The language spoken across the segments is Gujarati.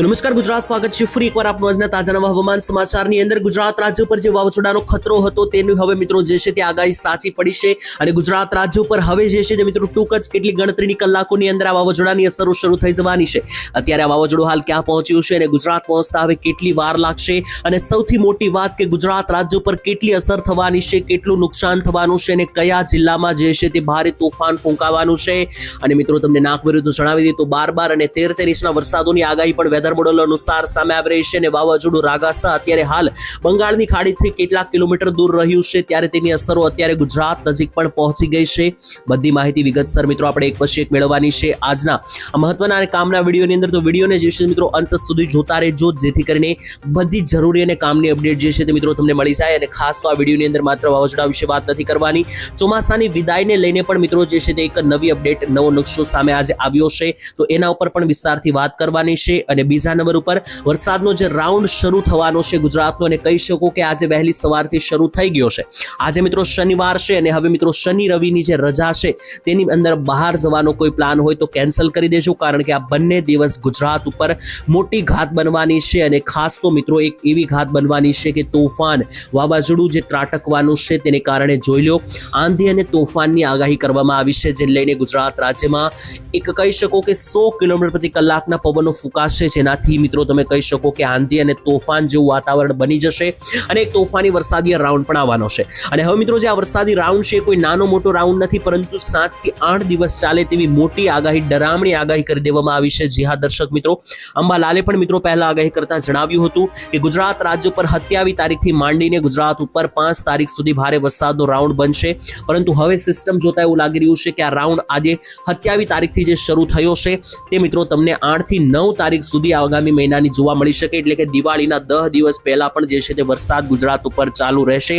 તો નમસ્કાર, ગુજરાત સ્વાગત છે ફરી એકવાર આપનું આજના તાજા હવામાન સમાચારની અંદર. ગુજરાત રાજ્ય પર જે વાવાઝોડાનો ખતરો હતો તેની હવે મિત્રો જે છે તે આગાહી સાચી પડી છે અને ગુજરાત રાજ્ય પર હવે જે છે તે મિત્રો ટૂંક જ કેટલી ગણતરીની કલાકોની અંદર આ વાવાઝોડાની અસરો શરૂ થઈ જવાની છે. અત્યારે આ વાવાઝોડું હાલ ક્યાં પહોંચ્યું છે અને ગુજરાત પહોંચતા હવે કેટલી વાર લાગશે? અને સૌથી મોટી વાત કે ગુજરાત રાજ્ય પર કેટલી અસર થવાની છે, કેટલું નુકસાન થવાનું છે અને કયા જિલ્લામાં જે છે તે ભારે તોફાન ફૂંકાવાનું છે? અને મિત્રો, તમને નાક વિરુદ્ધ જણાવી તો બાર બાર અને તેર તેર ઇંચના વરસાદોની આગાહી પણ વેધર મોડલ અનુસાર સામે આવી રહી છે અને વાવાઝોડું રાગાસા અત્યારે હાલ બંગાળની ખાડીથી કેટલાક કિલોમીટર દૂર રહ્યું છે. ત્યારે તેની અસરો અત્યારે ગુજરાત નજીક પણ પહોંચી ગઈ છે. બધી માહિતી વિગતસર મિત્રો આપણે એક પછી એક મેળવવાની છે. આજના મહત્વના અને કામના વિડીયોની અંદર તો વિડીયોને જે છે મિત્રો અંત સુધી જોતા રહેજો, જેથી કરીને બધી જરૂરી અને કામની અપડેટ જે છે તે મિત્રો તમને મળી જાય અને ખાસ તો આ વિડીયોની અંદર માત્ર વાવાઝોડા વિશે વાત નથી કરવાની. ચોમાસાની વિદાયને લઈને પણ મિત્રો જે છે તે એક નવી અપડેટ, નવો નકશો સામે આજે આવ્યો છે. તો એના ઉપર પણ વિસ્તારથી વાત કરવાની છે અને બીજા નંબર ઉપર વરસાદનો જે રાઉન્ડ શરૂ થવાનો છે ગુજરાતનો અને કહી શકો કે આજે વહેલી સવારથી શરૂ થઈ ગયો છે. આજે મિત્રો શનિવાર છે અને હવે મિત્રો શનિ રવિની જે રજા છે તેની અંદર બહાર જવાનો કોઈ પ્લાન હોય તો કેન્સલ કરી દેજો કારણ કે આ બંને દિવસ ગુજરાત ઉપર મોટી ઘાત બનવાની છે અને ખાસ તો મિત્રો એક એવી ઘાત બનવાની છે કે તોફાન વાવાઝોડું જે ત્રાટકવાનું છે તેને કારણે જોઈ લો. આંધી અને તોફાનની આગાહી કરવામાં આવી છે, જે લઈને ગુજરાત રાજ્યમાં એક કહી શકો કે સો કિલોમીટર પ્રતિ કલાકના પવનો ફૂંકાશે. જેનાથી મિત્રો તમે કહી શકો કે આંધી અને તોફાન જેવું વાતાવરણ બની જશે અને એક તોફાની વરસાદી રાઉન્ડ પણ આવવાનો છે. અને હવે મિત્રો જે આ વરસાદી રાઉન્ડ છે, કોઈ નાનો મોટો રાઉન્ડ નથી, પરંતુ સાતથી આઠ દિવસ ચાલે તેવી મોટી આગાહી, ડરામણી આગાહી કરી દેવામાં આવી છે. જી હા, દર્શક મિત્રો, અંબાલાલે પણ મિત્રો પહેલા આગાહી કરતા જણાવ્યું હતું કે ગુજરાત રાજ્ય પર સત્યાવી તારીખથી માંડીને ગુજરાત ઉપર પાંચ તારીખ સુધી ભારે વરસાદનો રાઉન્ડ બનશે. પરંતુ હવે સિસ્ટમ જોતા એવું લાગી રહ્યું છે કે આ રાઉન્ડ આજે સત્યાવી તારીખથી જે શરૂ થયો છે, તે મિત્રો તમને આઠથી નવ તારીખ સુધી આગામી મહિનાની જોવા મળી શકે. એટલે કે દિવાળીના દહ દિવસ પહેલા પણ જે છે તે વરસાદ ગુજરાત ઉપર ચાલુ રહેશે.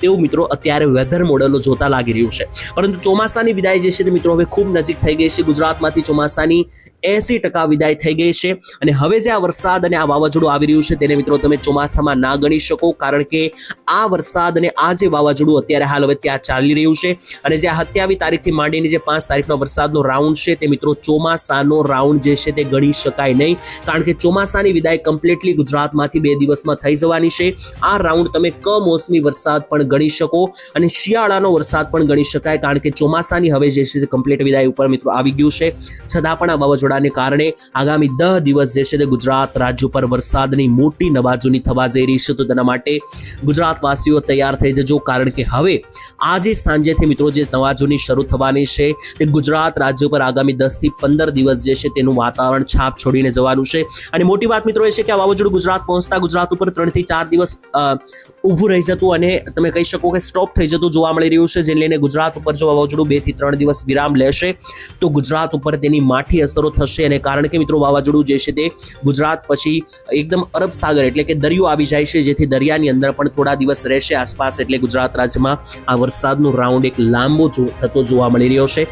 તેવું મિત્રો અત્યારે વેધર મોડલો જોતા લાગી રહ્યું છે. પરંતુ ચોમાસાની વિદાય જે છે તે મિત્રો હવે ખૂબ નજીક થઈ ગઈ છે. ગુજરાતમાંથી ચોમાસાની એસી ટકા વિદાય થઈ ગઈ છે. અને હવે જે આ વરસાદ અને આ વાવાઝોડું આવી રહ્યું છે તેને મિત્રો તમે ચોમાસામાં ના ગણી શકો, કારણ કે આ વરસાદ અને આ જે વાવાઝોડું અત્યારે હાલ હવે ત્યાં ચાલી રહ્યું છે. અને જે આ સત્યાવી તારીખથી માંડીને જે પાંચ તારીખનો વરસાદનો રાઉન્ડ છે તે મિત્રો ચોમાસાનો રાઉન્ડ જે છે તે ગણી શકાય નહીં. કારણ કે ચોમાસાની વિદાય કમ્પ્લીટલી ગુજરાતમાંથી બે દિવસમાં થઈ જવાની છે. આ રાઉન્ડ તમે કમોસમી વરસાદ પણ ગણી શકો અને શિયાળાનો વરસાદ પણ ગણી શકાય. કારણ કે ચોમાસાની હવે જે છે તે કમ્પ્લીટ વિદાય ઉપર મિત્રો આવી ગયું છે. છતાં પણ આ વાવાઝોડાને કારણે આગામી દહ દિવસ જે છે તે ગુજરાત રાજ્ય પર વરસાદની મોટી નવાજોની થવા જઈ રહી છે. તો તેના માટે ગુજરાતવાસીઓ તૈયાર થઈ જજો. કારણ કે હવે આજે સાંજેથી મિત્રો જે નવાજોની શરૂ થવાની છે તે ગુજરાત રાજ્ય પર આગામી દસથી પંદર દિવસ જે છે તેનું વાતાવરણ છાપ છોડીને જવાનું છે. અને મોટી વાત મિત્રો એ છે કે આ વાવાઝોડું ગુજરાત પહોંચતા ગુજરાત ઉપર ત્રણથી ચાર દિવસ ઊભું રહી જતું અને તમે કહી શકો કે સ્ટોપ થઈ જતું જોવા મળી રહ્યું છે, જેને લઈને ગુજરાત ઉપર જો વાવાઝોડું બેથી ત્રણ દિવસ વિરામ લેશે, તો ગુજરાત ઉપર તેની માઠી અસરો થશે. અને કારણ કે મિત્રો વાવાઝોડું જે છે તે ગુજરાત પછી એકદમ અરબ સાગર એટલે કે દરિયો આવી જાય છે, જેથી દરિયાની અંદર પણ થોડા દિવસ રહેશે આસપાસ, એટલે ગુજરાત રાજ્યમાં આ વરસાદનો રાઉન્ડ એક લાંબો થતો જોવા મળી રહ્યો છે.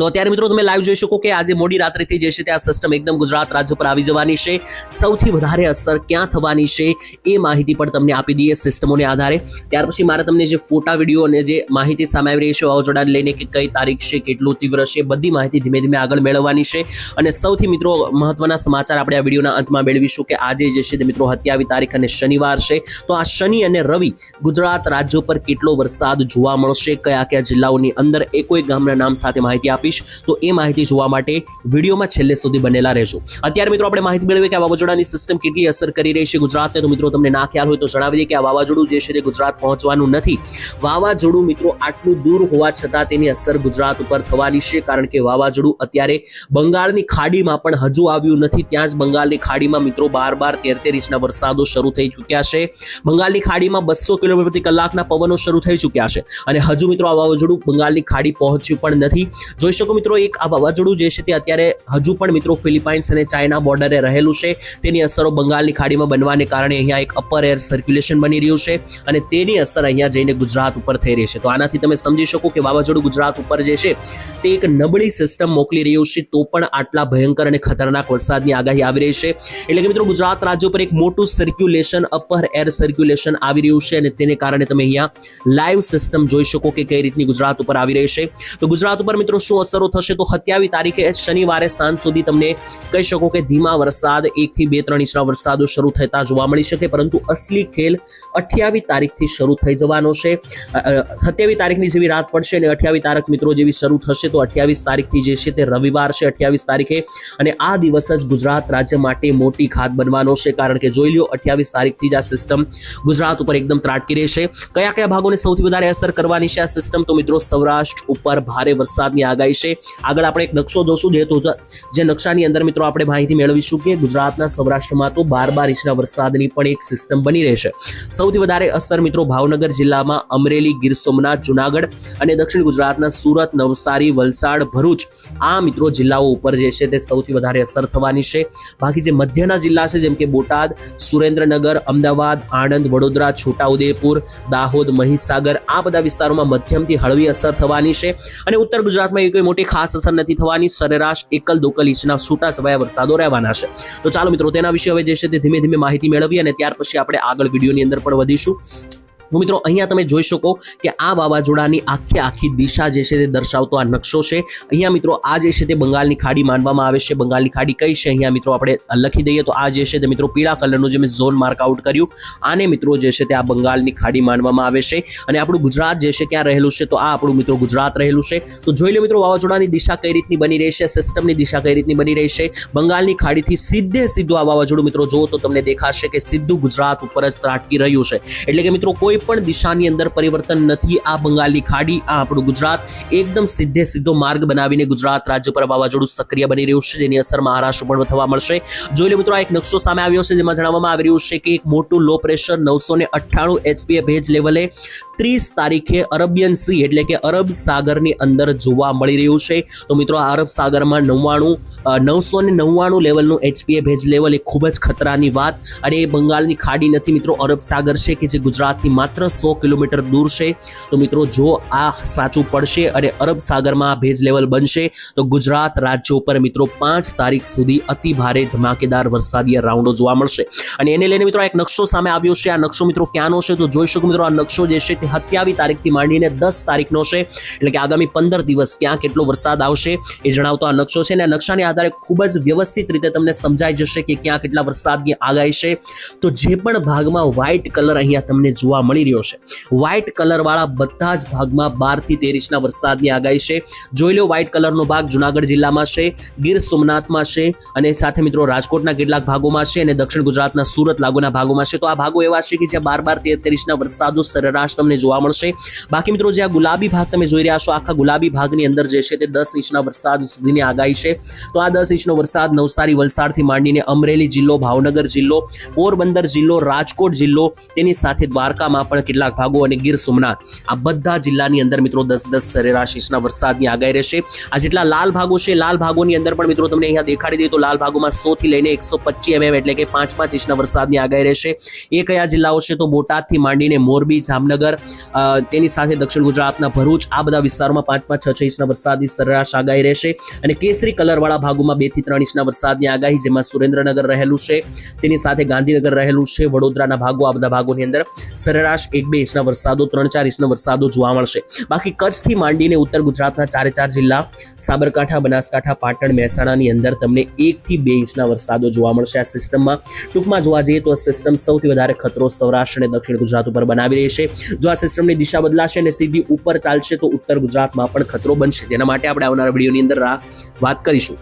તો અત્યારે મિત્રો તમે લાઈવ જોઈ શકો કે આજે મોડી રાત્રેથી જે છે તે આ સિસ્ટમ એકદમ ગુજરાત રાજ્ય પર આવી જવાની છે. સૌથી વધારે અસર ક્યાં થવાની છે એ માહિતી પણ તમને આપી દઈએ સિસ્ટમોને આધારે. ત્યાર પછી મારે તમને જે ફોટા વીડિયો અને જે માહિતી સામે આવી રહી છે વાવાઝોડાને લઈને કે કઈ તારીખ છે, કેટલું તીવ્ર છે, બધી માહિતી ધીમે ધીમે આગળ મેળવવાની છે. અને સૌથી મિત્રો મહત્વના સમાચાર આપણે આ વિડીયોના અંતમાં મેળવીશું કે આજે જે છે તે મિત્રો સત્યાવી તારીખ અને શનિવાર છે. તો આ શનિ અને રવિ ગુજરાત રાજ્યો પર કેટલો વરસાદ જોવા મળશે કયા કયા જિલ્લાઓની અંદર એકોય ગામના નામ સાથે માહિતી આપીશ તો એ માહિતી જોવા માટે વિડીયોમાં છેલ્લે સુધી બનેલા રહેજો. અત્યારે મિત્રો આપણે માહિતી મેળવીએ કે આ વાવાઝોડાની સિસ્ટમ કેટલી અસર કરી રહી છે ગુજરાતને. તો મિત્રો તમને ના ખ્યાલ હોય તો જણાવી દઈએ કે આ વાવાઝોડું જે છે તે ગુજરાત પહોંચવાનું નથી. વાવાઝોડું મિત્રો આટલું દૂર હોવા છતાં તેની અસર ગુજરાત ઉપર થવાની છે, કારણ કે વાવાઝોડું અત્યારે બંગાળની ખાડીમાં પણ હજુ આવ્યું નથી. ત્યાં જ બંગાળની ખાડીમાં મિત્રો બાર બાર તેર ઇંચના વરસાદો શરૂ થઈ ચૂક્યા છે. બંગાળની ખાડીમાં બસો કિલોમીટર પ્રતિ કલાકના પવનો શરૂ થઈ ચૂક્યા છે. અને હજુ મિત્રો આ વાવાઝોડું બંગાળની ખાડી પહોંચ્યું પણ નથી. જોઈ શકો મિત્રો, એક આ વાવાઝોડું જે છે તે અત્યારે હજુ પણ મિત્રો ફિલિપાઇન્સ અને ચાઇના બોર્ડરે રહેલું છે. તેની અસરો બંગાળની ખાડીમાં બનવાને કારણે અહીંયા એક અપર એર સર્ક્યુલેશન બની રહ્યું છે અને તેની અસર અહીંયા જઈને ગુજરાત ઉપર થઈ રહી છે. તો આનાથી તમે સમજી શકો કે વાવાઝોડું ગુજરાત ઉપર જે છે તે એક નબળી સિસ્ટમ મોકલી રહ્યું છે, તો પણ આટલા ભયંકર અને ખતરનાક વરસાદની આગાહી આવી રહી છે. એટલે કે મિત્રો, ગુજરાત રાજ્ય ઉપર એક મોટું સર્ક્યુલેશન અપર એર સર્ક્યુલેશન આવી રહ્યું છે અને તેને કારણે તમે અહીંયા લાઈવ સિસ્ટમ જોઈ શકો કે કઈ રીતની ગુજરાત ઉપર આવી રહી છે. તો ગુજરાત ઉપર મિત્રો શું અસરો થશે તો સત્યાવીસ તારીખે શનિવારે સાંજ સુધી તમને કહી શકો કે ધીમા વરસાદ એકથી બે ત્રણ ઇંચના વરસાદો શરૂ થતા જોવા મળી શકે, પરંતુ અસલી ખેલ અઠ્યાવીસ તારીખથી શરૂ થઈ જવાનો છે. સત્યાવીસ તારીખની જેવી રાત પડશે અને અઠ્યાવીસ તારીખ મિત્રો જેવી શરૂ થશે, તો અઠ્યાવીસ તારીખથી જે છે તે રવિવાર છે અઠ્યાવીસ તારીખે. અને આ દિવસ જ ગુજરાત રાજ્ય માટે મોટી ખાત બનવાનો છે, કારણ કે જોઈ લો અઠ્યાવીસ તારીખથી જ આ સિસ્ટમ ગુજરાત ઉપર એકદમ ત્રાટકી રહેશે કયા કયા ભાગોને સૌથી વધારે અસર કરવાની છે આ સિસ્ટમ તો મિત્રો સૌરાષ્ટ્ર ઉપર ભારે વરસાદની આગાહી છે. આગળ આપણે એક નકશો જોશું જે તો જે નકશાની અંદર મિત્રો આપણે માહિતી મેળવીશું કે ગુજરાતના સૌરાષ્ટ્રમાં તો બાર બાર ઇંચના વરસાદની પણ એક સિસ્ટમ બની રહેશે સૌથી વધારે અસર મિત્રો ભાવનગર જિલ્લામાં અમરેલી, ગીર સોમનાથ, જુનાગઢ અને દક્ષિણ ગુજરાતના સુરત, નવસારી, વલસાડ, ભરૂચ આ મિત્રો જિલ્લાઓ ઉપર જે છે તે સૌથી વધારે અસર થવાની છે. બાકી જે મધ્યના જિલ્લા છે જેમ કે બોટાદ, સુરેન્દ્રનગર, અમદાવાદ, આણંદ, વડોદરા, છોટાઉદેપુર, દાહોદ, મહીસાગર આ બધા વિસ્તારોમાં મધ્યમથી હળવી અસર થવાની છે. અને ઉત્તર ગુજરાતમાં એવી કોઈ મોટી ખાસ અસર નથી થવાની. સરેરાશ એકલ દોકલ ઇંચના છૂટા છવાયા વરસાદો રહેવાના છે. તો ચાલો મિત્રો, તેના વિશે હવે જે છે તે ધીમે ધીમે માહિતી મેળવી અને ત્યાર પછી આપણે આગળ વિડીયોની અંદર પણ વધીશું. મિત્રો, અહીંયા તમે જોઈ શકો કે આ વાવાઝોડાની આખી આખી દિશા જે છે તે દર્શાવતો આ નકશો છે. અહીંયા મિત્રો, આ જે છે તે બંગાળની ખાડી માનવામાં આવે છે. બંગાળની ખાડી કઈ છે? અહીંયા મિત્રો, આપણે લખી દઈએ તો આ જે છે તે મિત્રો, પીળા કલરનું જે મેં ઝોન માર્ક આઉટ કર્યું. આને મિત્રો જે છે તે આ બંગાળની ખાડી માનવામાં આવે છે. અને આપણું ગુજરાત જે છે ક્યાં રહેલું છે? તો આ આપણું મિત્રો ગુજરાત રહેલું છે. તો જોઈ લો મિત્રો, વાવાઝોડાની દિશા કઈ રીતની બની રહી છે? સિસ્ટમની દિશા કઈ રીતની બની રહી છે? બંગાળની ખાડીથી સીધે સીધું આ વાવાઝોડું મિત્રો જુઓ તો તમને દેખાશે કે સીધું ગુજરાત ઉપર જ ત્રાટકી રહ્યું છે. એટલે કે મિત્રો, કોઈ પણ દિશાની અંદર પરિવર્તન નથી. આ બંગાળની ખાડી, આ આપણું ગુજરાત, એકદમ સીધે સીધો માર્ગ બનાવીને ગુજરાત રાજ્ય પર વાવાઝોડું સક્રિય બની રહ્યું છે, જેની અસર મહારાષ્ટ્ર પણ થવા મળશે. જોઈ લો મિત્રો, આ એક નકશો સામે આવ્યો છે, જેમાં જણાવવામાં આવી રહ્યું છે કે એક મોટું લો પ્રેશર નવસો ને અઠ્ઠાણું એચપીએ ભેજ લેવલે ત્રીસ તારીખે અરબિયન સી એટલે કે અરબ સાગરની અંદર જોવા મળી રહ્યું છે. તો મિત્રો, આ અરબ સાગરમાં નવ્વાણું નવસો ને નવ્વાણું લેવલનું એચપીએ ભેજ લેવલ એ ખૂબ જ ખતરાની વાત. અને એ બંગાળની ખાડી નથી મિત્રો, અરબ સાગર છે કે જે ગુજરાતથી માત્ર સો કિલોમીટર દૂર છે. તો મિત્રો, જો આ સાચું પડશે અને અરબ સાગરમાં ભેજ લેવલ બનશે, તો ગુજરાત રાજ્ય ઉપર મિત્રો પાંચ તારીખ સુધી અતિ ભારે ધમાકેદાર વરસાદીય રાઉન્ડો જોવા મળશે. અને એને લઈને મિત્રો એક નકશો સામે આવ્યો છે. આ નકશો મિત્રો ક્યાંનો છે? તો જોઈ શકો મિત્રો, આ નકશો જે છે તે સત્યાવીસ તારીખથી માંડીને દસ તારીખનો છે. એટલે કે આગામી પંદર દિવસ ક્યાં કેટલો વરસાદ આવશે એ જણાવતો આ નકશો છે. અને આ નકશાને આધારે ખૂબ જ વ્યવસ્થિત રીતે તમને સમજાઈ જશે કે ક્યાં કેટલા વરસાદની આગાહી છે. તો જે પણ ભાગમાં વ્હાઇટ કલર અહીંયા તમને જોવા મળી રહ્યો છે. વ્હાઇટ કલરવાળા બધા જ ભાગમાં બારથી તેર ઇંચના વરસાદની આગાહી છે. જોઈ લો વ્હાઇટ કલરનો ભાગ જુનાગઢ જિલ્લામાં છે, ગીર સોમનાથમાં છે અને સાથે મિત્રો રાજકોટના કેટલાક ભાગોમાં છે અને દક્ષિણ ગુજરાતના સુરત લાગુના ભાગોમાં છે. તો આ ભાગો એવા છે કે જ્યાં બાર બાર તેર તેર ઇંચના વરસાદનો સરેરાશ તમને જોવા મળશે. બાકી મિત્રો જે આ ગુલાબી ભાગ તમે જોઈ રહ્યા છો, આખા ગુલાબી ભાગની અંદર જે છે તે દસ ઇંચના વરસાદ સુધીની આગાહી છે. તો આ દસ ઇંચનો વરસાદ નવસારી, વલસાડથી માંડીને અમરેલી જિલ્લો, ભાવનગર જિલ્લો, પોરબંદર જિલ્લો, રાજકોટ જિલ્લો તેની સાથે દ્વારકામાં પણ કેટલાક ભાગો અને ગીર સોમનાથ, આ બધા જિલ્લાની અંદર મિત્રો દસ દસ સરેરાશ ઇંચના વરસાદની આગાહી રહેશે. આ જેટલા લાલ ભાગો છે, લાલ ભાગોની અંદર પણ મિત્રો તમને અહીંયા દેખાડી દઈએ તો લાલ ભાગોમાં સો થી લઈને એકસો પચીસ એમએમ એટલે કે પાંચ પાંચ ઇંચના વરસાદની આગાહી રહેશે. એ કયા જિલ્લાઓ છે તો બોટાદથી માંડીને મોરબી, જામનગર તેની સાથે દક્ષિણ ગુજરાતના ભરૂચ, આ બધા વિસ્તારોમાં પાંચ પાંચ છ છ ઇંચના વરસાદની સરેરાશ આગાહી રહેશે. અને કેસરી કલરવાળા ભાગોમાં બેથી ત્રણ ઇંચના વરસાદની આગાહી, જેમાં સુરેન્દ્રનગર રહેલું છે, તેની સાથે ગાંધીનગર રહેલું છે, વડોદરાના ભાગો, આ બધા ભાગોની અંદર સરેરાશ એક બે ઇંચના વરસાદો, ત્રણ ચાર ઇંચના વરસાદો જોવા મળશે. બાકી કચ્છથી માંડીને ઉત્તર ગુજરાતના ચારે ચાર જિલ્લા, સાબરકાંઠા, બનાસકાંઠા, પાટણ, મહેસાણાની અંદર તમને એકથી બે ઇંચના વરસાદો જોવા મળશે. આ સિસ્ટમમાં ટૂંકમાં જોવા જઈએ તો આ સિસ્ટમ સૌથી વધારે ખતરો સૌરાષ્ટ્ર અને દક્ષિણ ગુજરાત ઉપર બનાવી રહી છે. જો આ સિસ્ટમની દિશા બદલાશે અને સીધી ઉપર ચાલશે તો ઉત્તર ગુજરાતમાં પણ ખતરો બનશે. જેના માટે આપણે આવનારા વિડીયોની અંદર વાત કરીશું.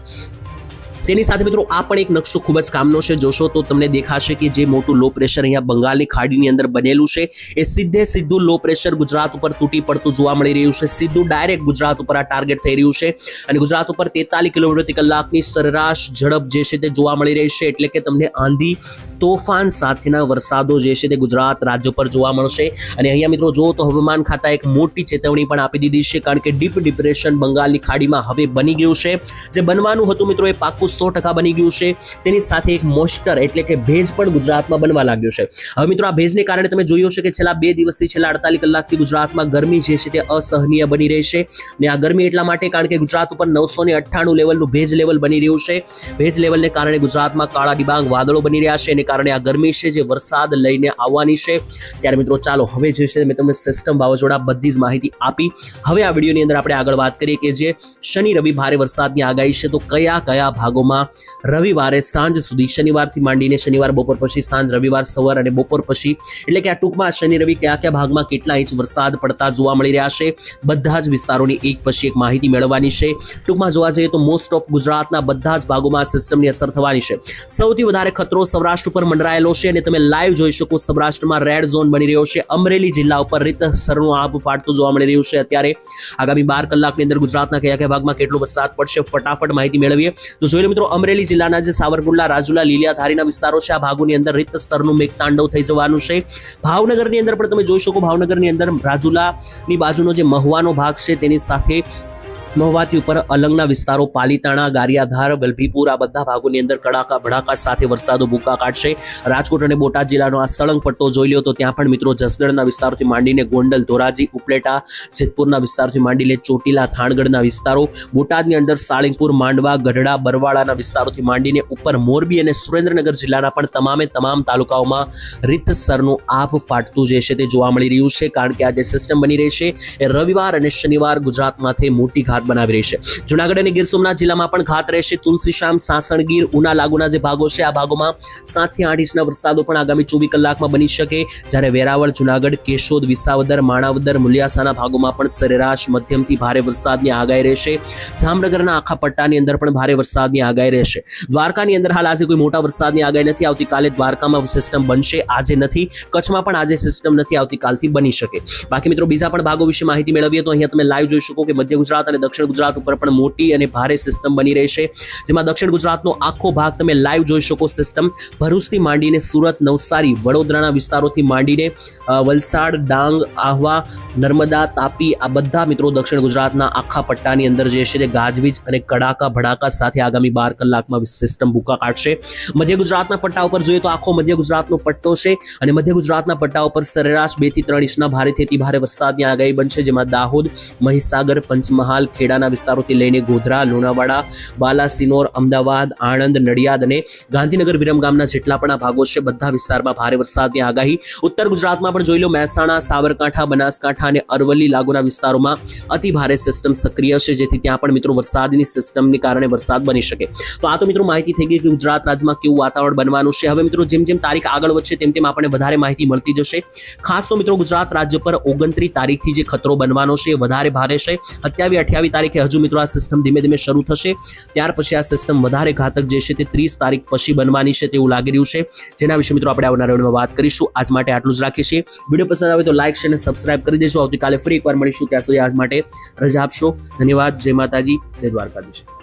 તેની સાથે મિત્રો આ પણ એક નકશો ખૂબ જ કામનો છે. જોશો તો તમને દેખાશે કે જે મોટું લો પ્રેશર અહીંયા બંગાળની ખાડીની અંદર બનેલું છે. એ સીધે સીધું લો પ્રેશર ગુજરાત ઉપર તૂટી પડતું જોવા મળી રહ્યું છે. સીધું ડાયરેક્ટ ગુજરાત ઉપર આ ટાર્ગેટ થઈ રહ્યું છે. અને ગુજરાત ઉપર તેતાલીસ કિલોમીટર પ્રતિ કલાકની સરેરાશ ઝડપ જે છે તે જોવા મળી રહી છે. એટલે કે તમને આંધી તોફાન સાથેના વરસાદો જે છે તે ગુજરાત રાજ્ય પર જોવા મળશે. અને અહીંયા મિત્રો જુઓ તો હવામાન ખાતા એક મોટી ચેતવણી પણ આપી દીધી છે. કારણ કે ડીપ ડિપ્રેશન બંગાળની ખાડીમાં હવે બની ગયું છે. જે બનવાનું હતું મિત્રો એ પાકું સો ટકા બની ગયું છે. તેની સાથે એક મોસ્ટર એટલે કે ભેજ પણ ગુજરાતમાં બનવા લાગ્યો છે. હવે મિત્રો આ ભેજને કારણે તમે જોયું હશે કે છેલ્લા બે દિવસથી છેલ્લા અડતાલીસ કલાકથી ગુજરાતમાં ગરમી જે છે તે અસહનીય બની રહી છે. ને આ ગરમી એટલા માટે કારણ કે ગુજરાત ઉપર નવસો ને અઠ્ઠાણું લેવલનું ભેજ લેવલ બની રહ્યું છે. ભેજ લેવલને કારણે ગુજરાતમાં કાળા ડિબાંગ વાદળો બની રહ્યા છે. એને કારણે આ ગરમી છે જે વરસાદ લઈને આવવાની છે. ત્યારે મિત્રો ચાલો હવે જે છે મેં તમને સિસ્ટમ વાવાઝોડા બધી જ માહિતી આપી. હવે આ વિડીયોની અંદર આપણે આગળ વાત કરીએ કે જે શનિ રવિ ભારે વરસાદની આગાહી છે. તો કયા કયા ભાગોમાં રવિવારે સાંજ સુધી શનિવારથી માંડીને શનિવાર બપોર પછી સાંજ, રવિવાર સવાર અને બપોર પછી, એટલે કે આ ટૂંકમાં શનિ, રવિ કયા કયા ભાગમાં કેટલા ઇંચ વરસાદ પડતા જોવા મળી રહ્યા છે, બધા જ વિસ્તારોની એક પછી એક માહિતી મેળવવાની છે. ટૂંકમાં જોવા જઈએ તો મોસ્ટ ઓફ ગુજરાતના બધા જ ભાગોમાં આ સિસ્ટમની અસર થવાની છે. સૌથી વધારે ખતરો સૌરાષ્ટ્ર ઉપર મંડરાયેલો છે અને તમે લાઈવ જોઈ શકો સૌરાષ્ટ્રમાં રેડ ઝોન બની રહ્યો છે. અમરેલી જિલ્લા ઉપર રીતસરનું આબ ફાટતું જોવા મળી રહ્યું છે અત્યારે. આગામી બાર કલાકની અંદર ગુજરાતના કયા કયા ભાગમાં કેટલો વરસાદ પડશે, ફટાફટ માહિતી મેળવીએ. તો જોઈ મિત્રો, અમરેલી જિલ્લાના જે સાવરકુંડલા, રાજુલા, લીલિયાધારીના વિસ્તારો છે, આ ભાગોની અંદર રીતસરનું મેઘતાંડવ થઈ જવાનું છે. ભાવનગરની અંદર પણ તમે જોઈ શકો, ભાવનગરની અંદર રાજુલાની બાજુનો જે મહુવાનો ભાગ છે, તેની સાથે મહુવાથી ઉપર અલંગના વિસ્તારો, પાલીતાણા, ગારિયાધાર વલભીપુર આ બધા ભાગોની અંદર કડાકા ભડાકા સાથે વરસાદો ભૂકા કાઢશે. રાજકોટ અને બોટાદ જિલ્લાનો આ સળંગ પટ્ટો જોઈ લો તો ત્યાં પણ મિત્રો જસદણના વિસ્તારોથી માંડીને ગોંડલ, ધોરાજી, ઉપલેટા, જેતપુરના વિસ્તારથી માંડીને ચોટીલા, થાણગઢના વિસ્તારો, બોટાદની અંદર સાળીંગપુર, માંડવા, ગઢડા, બરવાળાના વિસ્તારોથી માંડીને ઉપર મોરબી અને સુરેન્દ્રનગર જિલ્લાના પણ તમામે તમામ તાલુકાઓમાં રીતસરનું આભ ફાટતું જે છે તે જોવા મળી રહ્યું છે. કારણ કે આ જે સિસ્ટમ બની રહી છે, એ રવિવાર અને શનિવાર ગુજરાતમાંથી મોટી ઘાત બનાવી રહી છે. જુનાગઢ અને ગીર સોમનાથ જિલ્લામાં પણ ઘાત રહેશે. તુલસીશ્યામ સાસણગીર ઉના લાગુના જે ભાગો છે, આ ભાગોમાં સાતથી આઠ ઇંચના વરસાદો પણ આગામી ચોવીસ કલાકમાં બની શકે. જ્યારે વેરાવળ, જુનાગઢ, કેશોદ, વિસાવદર, માણાવદર, મુલિયાસાના ભાગોમાં પણ સરેરાશ મધ્યમથી ભારે વરસાદની આગાહી રહેશે. જામનગરના આખા પટ્ટાની અંદર પણ ભારે વરસાદની આગાહી રહેશે. દ્વારકાની અંદર હાલ આજે કોઈ મોટા વરસાદની આગાહી નથી આવતીકાલે દ્વારકામાં સિસ્ટમ બનશે. આજે નથી. કચ્છમાં પણ આજે સિસ્ટમ નથી આવતીકાલથી બની શકે. બાકી મિત્રો, બીજા પણ ભાગો વિશે માહિતી મેળવીએ તો અહીંયા તમે લાઈવ જોઈ શકો કે મધ્ય ગુજરાત અને દક્ષિણ ગુજરાત ઉપર પણ મોટી અને ભારે સિસ્ટમ બની રહી છે. જેમાં દક્ષિણ ગુજરાતનો આખો ભાગ તમે લાઈવ જોઈ શકો સિસ્ટમ ભરૂચથી માંડીને સુરત, નવસારી, વડોદરાના વિસ્તારોથી માંડીને વલસાડ, ડાંગ, આહવા, નર્મદા, તાપી આ બધા મિત્રો દક્ષિણ ગુજરાતના આખા પટ્ટાની અંદર જે છે તે ગાજવીજ અને કડાકા ભડાકા સાથે આગામી બાર કલાકમાં સિસ્ટમ ભૂકા કાઢશે. મધ્ય ગુજરાતના પટ્ટા ઉપર જોઈએ તો આખો મધ્ય ગુજરાતનો પટ્ટો છે અને મધ્ય ગુજરાતના પટ્ટા ઉપર સરેરાશ બેથી ત્રણ ઇંચના ભારેથી ભારે વરસાદની આગાહી બનશે. જેમાં દાહોદ, મહીસાગર, પંચમહાલ ખેડાના વિસ્તારોથી લઈને ગોધરા, લુણાવાડા, બાલાસિનોર, અમદાવાદ, આણંદ, નડિયાદ અને ગાંધીનગર વિરમગામના જેટલા પણ આ ભાગો છે, બધા વિસ્તારમાં ભારે વરસાદની આગાહી. ઉત્તર ગુજરાતમાં પણ જોઈ લો, મહેસાણા, સાબરકાંઠા, બનાસકાંઠા અને અરવલ્લી લાગુના વિસ્તારોમાં અતિ ભારે સિસ્ટમ સક્રિય છે, જેથી ત્યાં પણ મિત્રો વરસાદની સિસ્ટમની કારણે વરસાદ બની શકે. તો આ તો મિત્રો માહિતી થઈ ગઈ કે ગુજરાત રાજ્યમાં કેવું વાતાવરણ બનવાનું છે. હવે મિત્રો જેમ જેમ તારીખ આગળ વધશે, તેમ તેમ આપણને વધારે માહિતી મળતી જશે. ખાસ તો મિત્રો ગુજરાત રાજ્ય પર ઓગણત્રીસ તારીખથી જે ખતરો બનવાનો છે વધારે ભારે છે. અત્યાવી અઠ્યાવીસ તારીખે હજુ મિત્રો આ સિસ્ટમ ધીમે ધીમે શરૂ થશે. ત્યાર પછી આ સિસ્ટમ વધારે ઘાતક જે છે તે ત્રીસ તારીખ પછી બનવાની છે તેવું લાગી રહ્યું છે. જેના વિશે મિત્રો આપણે આવનારા વિડીયોમાં વાત કરીશું. આજ માટે આટલું જ રાખીએ છીએ. વીડિયો પસંદ આવે તો લાઇક શેર અને સબસ્ક્રાઇબ કરી દેજો. આવતીકાલે ફરી એકવાર મળીશું. ત્યાં સુધી આજ માટે રજા આપશો. ધન્યવાદ. જય માતાજી. જય દ્વારકાધીશ.